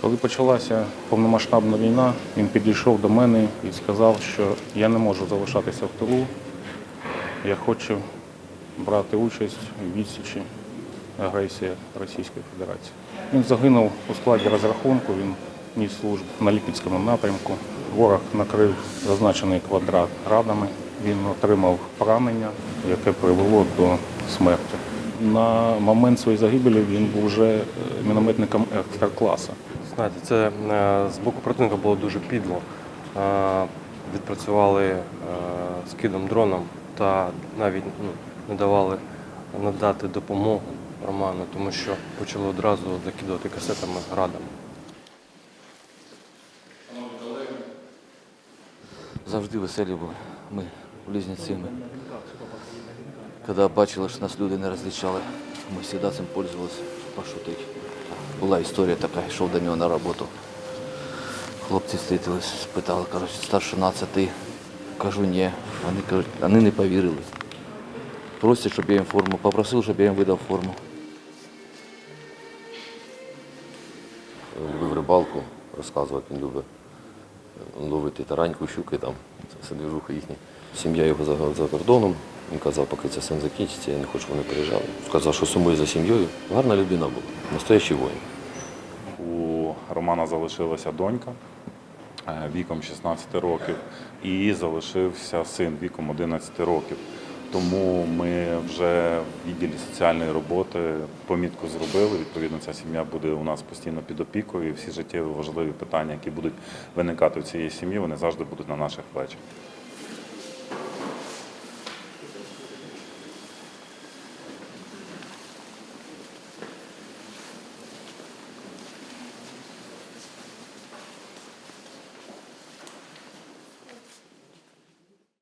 Коли почалася повномасштабна війна, він підійшов до мене і сказав, що я не можу залишатися в тилу, я хочу брати участь у відсічі агресії Російської Федерації. Він загинув у складі розрахунку, він ніс службу на Ліпецькому напрямку. Ворог накрив зазначений квадрат градами. Він отримав поранення, яке привело до смерті. На момент своєї загибелі він був вже е, мінометником екстркласу. Знаєте, це е, з боку противника було дуже підло. Е, Відпрацювали е, скидом дроном та навіть ну, не давали надати допомогу Роману, тому що почали одразу закидувати касетами градами. Завжди веселі були. Ми близнецями. Коли бачили, що нас люди не розлічали, ми завжди цим пользувалися, пошутити. Була історія така, йшов до нього на роботу. Хлопці зустрілись, спитали, кажуть, старшина, це ти? Кажу, ні. Вони кажуть, вони не повірили. Просять, щоб я їм форму, попросив, щоб я їм видав форму. любив рибалку, розказувати, він любить ловити тараньку, щуки там, це все движуха їхня. Сім'я його за, за кордоном. Він казав, поки це все закінчиться, я не хочу, вони приїжджали. Сказав, що сумує за сім'єю. Гарна людина була, настоящий воїн. У Романа залишилася донька е, віком 16 років, і залишився син віком 11 років. Тому ми вже в відділі соціальної роботи помітку зробили. Відповідно, ця сім'я буде у нас постійно під опікою. І всі життєві важливі питання, які будуть виникати в цій сім'ї, вони завжди будуть на наших плечах.